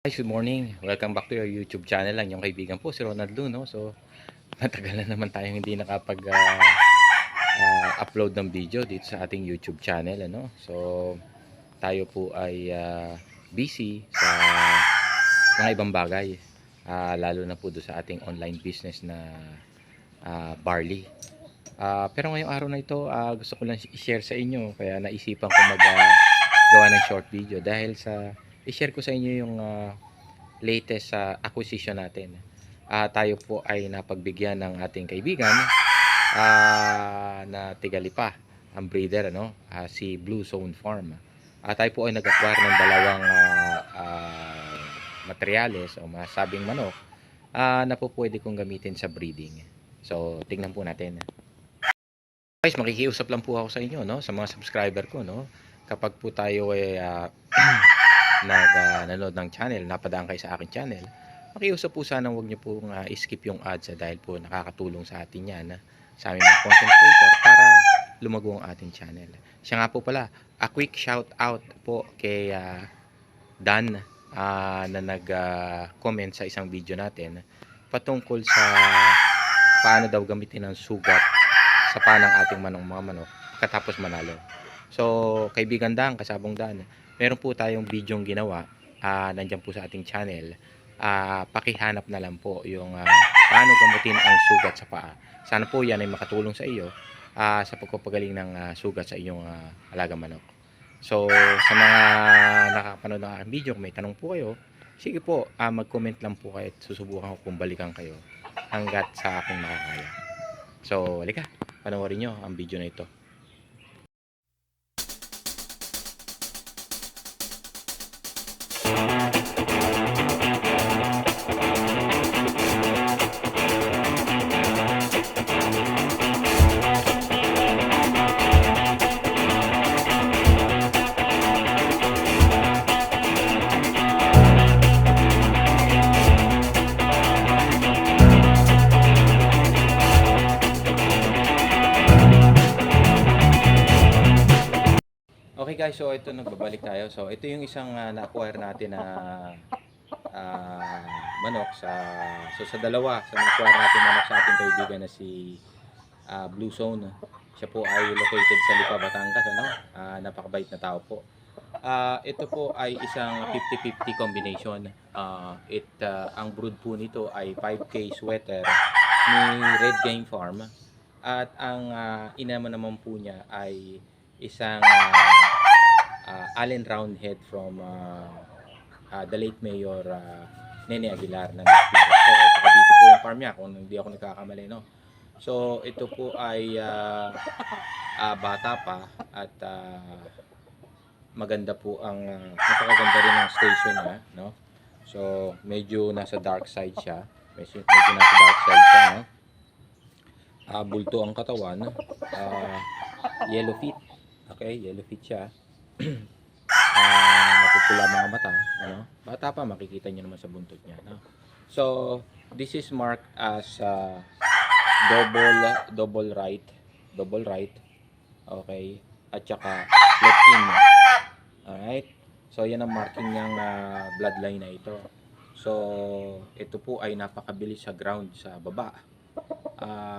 Guys, good morning. Welcome back to your YouTube channel lang. Yung kaibigan po, si Ronald Lu, no? So, matagal na naman tayong hindi nakapag ah, ah, upload ng video dito sa ating YouTube channel, ano? So, tayo po ay ah, busy sa mga ibang bagay. Ah, lalo na po doon sa ating online business na ah, barley. Ah, pero ngayong araw na ito, ah, gusto ko lang i-share sa inyo. Kaya naisipan ko mag ah, gawa ng short video dahil sa i-share ko sa inyo yung ah, latest sa acquisition natin. Ah, tayo po ay napagbigyan ng ating kaibigan ah, na Tigalipa, ang breeder ano, ah, si Blue Zone Farm. Ah, tayo po ay nag-acquire ng dalawang ah, ah, materyales o masabing manok ah, na po pwede kong gamitin sa breeding. So, tingnan po natin. Guys, makikiusap lang po ako sa inyo, no? Sa mga subscriber ko, no? Kapag po tayo ay ah, nag ah, nanood ng channel, napadaan kayo sa akin channel, makiusap po sana huwag niyo po skip yung ads ah, dahil po nakakatulong sa atin yan ah, sa aming mga content creator para lumago ang ating channel. Siya nga po pala, a quick shout out po kay ah, Dan ah, na nag-comment sa isang video natin patungkol sa paano daw gamitin ang sugat sa panang ating manong mga manok katapos manalo. So, kaibigan Dan, kasabong Dan, meron po tayong bidyong ginawa ah nandyan po sa ating channel. Ah, pakihanap na lang po yung ah, paano gamutin ang sugat sa paa. Sana po yan ay makatulong sa iyo ah, sa pagpapagaling ng ah, sugat sa iyong ah, alagang manok. So, sa mga nakapanood ng aking video, kung may tanong po kayo, sige po, ah, mag-comment lang po kayo at susubukan ko kung balikan kayo hanggat sa aking makakaya. So, halika, panoorin nyo ang video na ito. Guys, so ito nagbabalik tayo. So ito yung isang ah, na-acquire natin na ah, manok sa so sa dalawa sa na-acquire natin manok sa ating kaibigan na si ah, Blue Zone. Siya po ay located sa Lipa, Batangas, ano? Ah, napakabait na tao po. Ah, ito po ay isang 50-50 combination. Ah, it ah, ang brood po nito ay 5K sweater ni Red Game Farm. At ang ah, ina naman po niya ay isang ah, uh, Allen Roundhead from uh, uh, the late Mayor uh, Nene Aguilar ng Piñas po. So, Cavite po yung farm niya kung hindi ako nagkakamali, no? So, ito po ay uh, uh, bata pa at uh, maganda po ang uh, napakaganda rin ang station niya, no? So, medyo nasa dark side siya. Medyo, medyo nasa dark side siya, no? Uh, bulto ang katawan. Uh, yellow feet. Okay, yellow feet siya ah napupula mga mata, ano? Bata pa makikita niyo naman sa buntot niya, no? So, this is marked as uh, double double right, double right. Okay? At saka left in. Alright? So, yan ang marking ng uh, bloodline na ito. So, ito po ay napakabilis sa ground sa baba. Ah,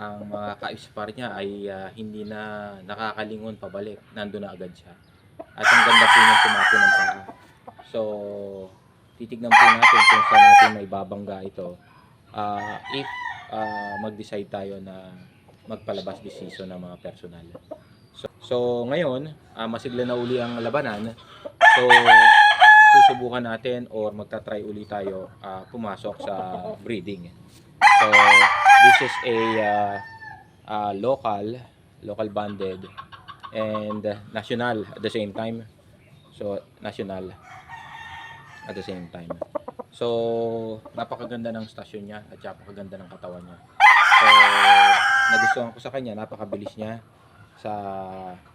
ang mga kaispar niya ay ah, hindi na nakakalingon pabalik. Nandun na agad siya. At ang ganda po niyang tumapo ng paa. So, titignan po natin kung saan natin may babangga ito. Ah, if ah, mag-decide tayo na magpalabas this season ng mga personal. So, so ngayon, ah, masigla na uli ang labanan. So, susubukan natin or magta-try uli tayo ah, pumasok sa breeding. So, this is a uh, uh, local, local banded and national at the same time. So, national at the same time. So, napakaganda ng stasyon niya at napakaganda ng katawan niya. So, nagustuhan ko sa kanya, napakabilis niya sa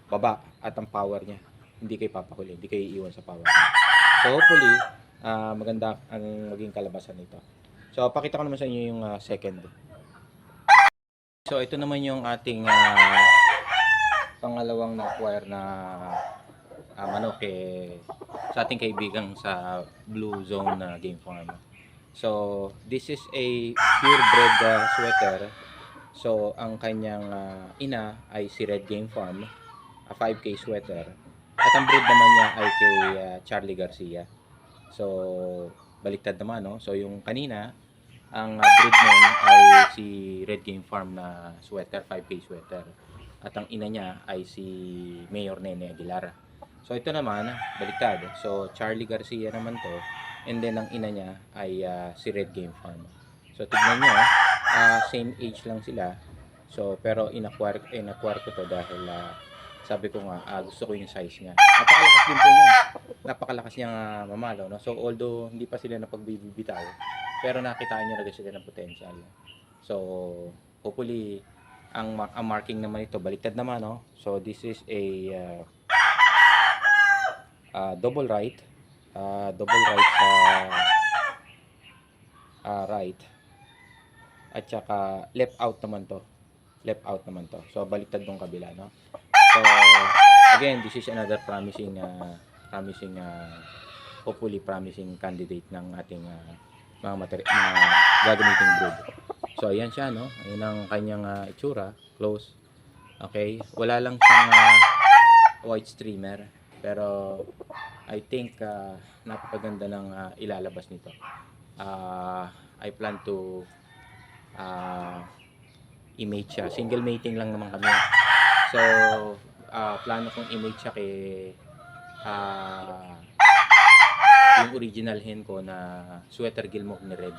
baba at ang power niya. Hindi kay papahuli, hindi kay iiwan sa power niya. So, hopefully, ah, maganda ang maging kalabasan nito. So, pakita ko naman sa inyo yung ah, second. So, ito naman yung ating ah, pangalawang na-acquire na ah, manok eh, sa ating kaibigang sa Blue Zone na game farm. So, this is a purebred ah, sweater. So, ang kanyang ah, ina ay si Red Game Farm, a 5K sweater. At ang breed naman niya ay kay ah, Charlie Garcia. So, baliktad naman, no? So, yung kanina, ang uh, breed nun ay si Red Game Farm na sweater, 5K sweater. At ang ina niya ay si Mayor Nene Aguilar. So, ito naman, baliktad. So, Charlie Garcia naman to. And then, ang ina niya ay ah, si Red Game Farm. So, tignan nyo, ah, same age lang sila. So, pero in-acquire, in-acquire ko to dahil ah, sabi ko nga, ah, gusto ko yung size niya. Napakalakas din po niya. Napakalakas niya uh, mamalo. No? So, although hindi pa sila napagbibitaw, pero nakita niyo na sila ng potential. So, hopefully, ang, ang marking naman ito, baliktad naman, no? So, this is a uh, uh, double right. Uh, double right sa uh, right. At saka left out naman to. Left out naman to. So, baliktad tong kabila, no? So, again, this is another promising, uh, promising, uh, hopefully promising candidate ng ating uh, mga, materi- mga gagamiting brood. So, ayan siya, no? Ayan ang kanyang uh, itsura. Close. Okay. Wala lang siyang uh, white streamer. Pero, I think uh, napakaganda ng uh, ilalabas nito. Uh, I plan to uh, image siya. Single mating lang naman kami. So, uh, plano kong image siya kay uh, yung original hen ko na sweater gilmok ni Red.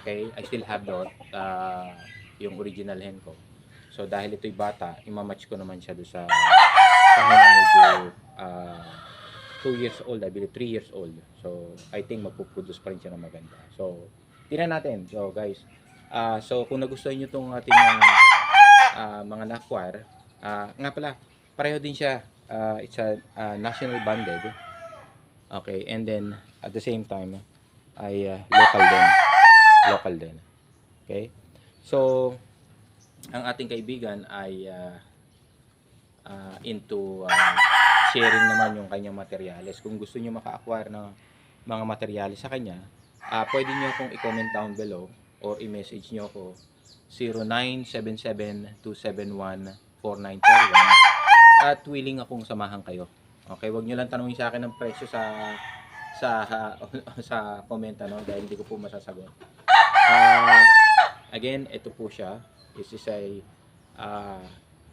Okay? I still have the, uh, yung original hen ko. So, dahil ito'y bata, imamatch ko naman siya doon sa hen na medyo uh, 2 years old, I believe 3 years old. So, I think magpuproduce pa rin siya ng maganda. So, tingnan natin. So, guys, ah so kung nagustuhan nyo itong ating ah, ah, mga na-acquire, ah, nga pala, pareho din siya. Ah, it's a ah, national banded. Okay, and then at the same time ay ah, local din. Local din. Okay? So, ang ating kaibigan ay ah, ah, into ah, sharing naman yung kanyang materyales. Kung gusto niyo maka-acquire ng mga materyales sa kanya, ah pwede niyo akong i-comment down below or i-message niyo ako 0977-271-4941 at willing akong samahan kayo. Okay, wag niyo lang tanungin sa akin ng presyo sa sa sa comment ano dahil hindi ko po masasagot. Ah, again, ito po siya. This is a ah,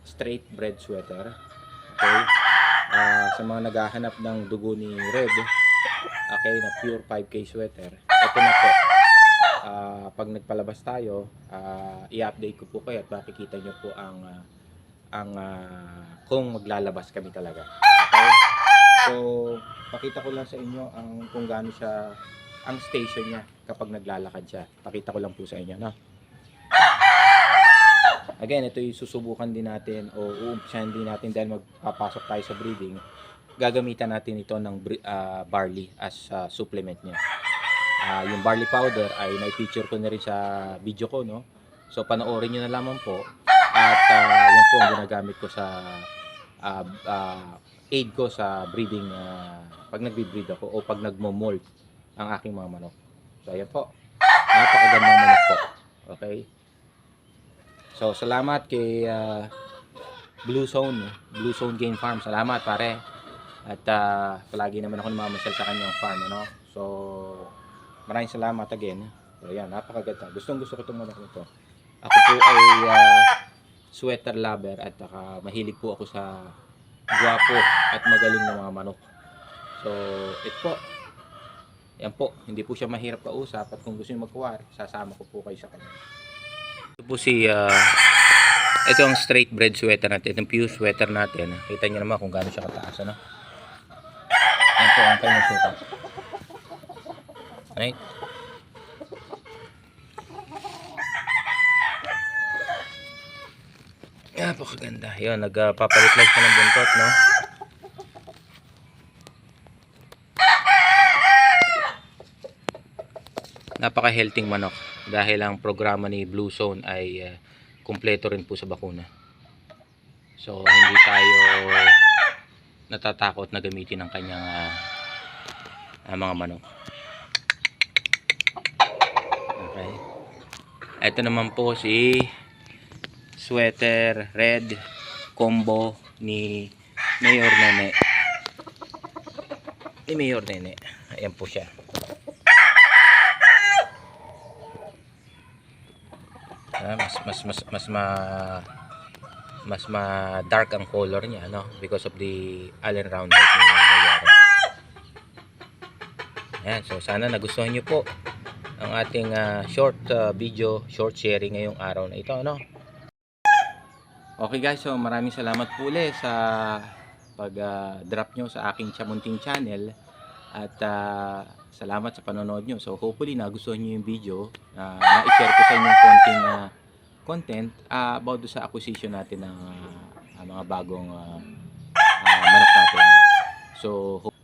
straight bread sweater. Okay? Ah, sa mga naghahanap ng dugo ni Red, okay, na pure 5K sweater, ito na po. Ah, pag nagpalabas tayo, ah, i-update ko po kayo at makikita nyo po ang ah, ang ah, kung maglalabas kami talaga. Okay? So, pakita ko lang sa inyo ang kung gaano siya ang station niya kapag naglalakad siya. Pakita ko lang po sa inyo, no? Again, ito yung susubukan din natin o uumpisahan din natin dahil magpapasok tayo sa breeding. Gagamitan natin ito ng ah, barley as ah, supplement niya. Ah, yung barley powder ay na-feature ko na rin sa video ko, no? So, panoorin nyo na lamang po. At ah, yan po ang ginagamit ko sa ah, ah, aid ko sa breeding ah, pag nagbe-breed ako o pag nagmo-molt ang aking mga manok. So, ayan po. Napakagandang manok po. Okay? So, salamat kay ah, Blue Zone, Blue Zone Game Farm. Salamat, pare. At ah, palagi naman ako namamasyal sa kanyang farm, ano? So, maraming salamat again. So, ayan, napakaganda. Gustong gusto ko itong manok nito. Ako po ay ah, sweater lover at saka mahilig po ako sa gwapo at magaling na mga manok. So, ito po. Yan po, hindi po siya mahirap kausap at kung gusto niyo magkuwari, sasama ko po kayo sa kanya. Ito po si ah, ito ang straight bread sweater natin, itong pure sweater natin. Kita niyo naman kung gaano siya kataas, ano? Yan po ang kanyang sukat. Right? Napakaganda. Yun, nagpapalit lang siya ng buntot, no? Napaka-healthy manok dahil ang programa ni Blue Zone ay uh, kumpleto rin po sa bakuna. So, hindi tayo natatakot na gamitin ang kanyang ah, ah, mga manok. Okay. Ito naman po si sweater red combo ni Mayor Nene. Ni Mayor Nene. Ayan po siya. Ah, mas mas mas mas ma mas ma dark ang color niya no because of the allen round ni Mayor. Ayan, so sana nagustuhan niyo po ang ating ah, short ah, video, short sharing ngayong araw na ito, ano? Okay guys, so maraming salamat po ulit sa pag-drop nyo sa aking Chamunting channel at ah, salamat sa panonood nyo. So hopefully nagustuhan nyo yung video na na-share ko sa inyo konting ah, content ah, about sa acquisition natin ng ah, mga bagong ah, ah, manok natin. So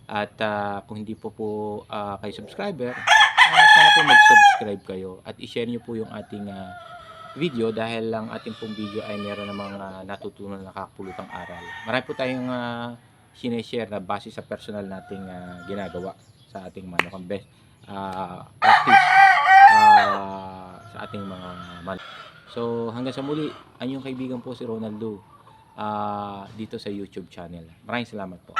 at ah, kung hindi po po ah, kayo subscriber, ah, sana po mag-subscribe kayo at i-share nyo po yung ating ah, video dahil lang ating pong video ay meron namang ah, natutunan na nakakapulutang aral. Marami po tayong uh, sineshare na base sa personal nating ah, ginagawa sa ating manok best ah, practice ah, sa ating mga manok. So hanggang sa muli, ang inyong kaibigan po si Ronaldo ah, dito sa YouTube channel. Maraming salamat po.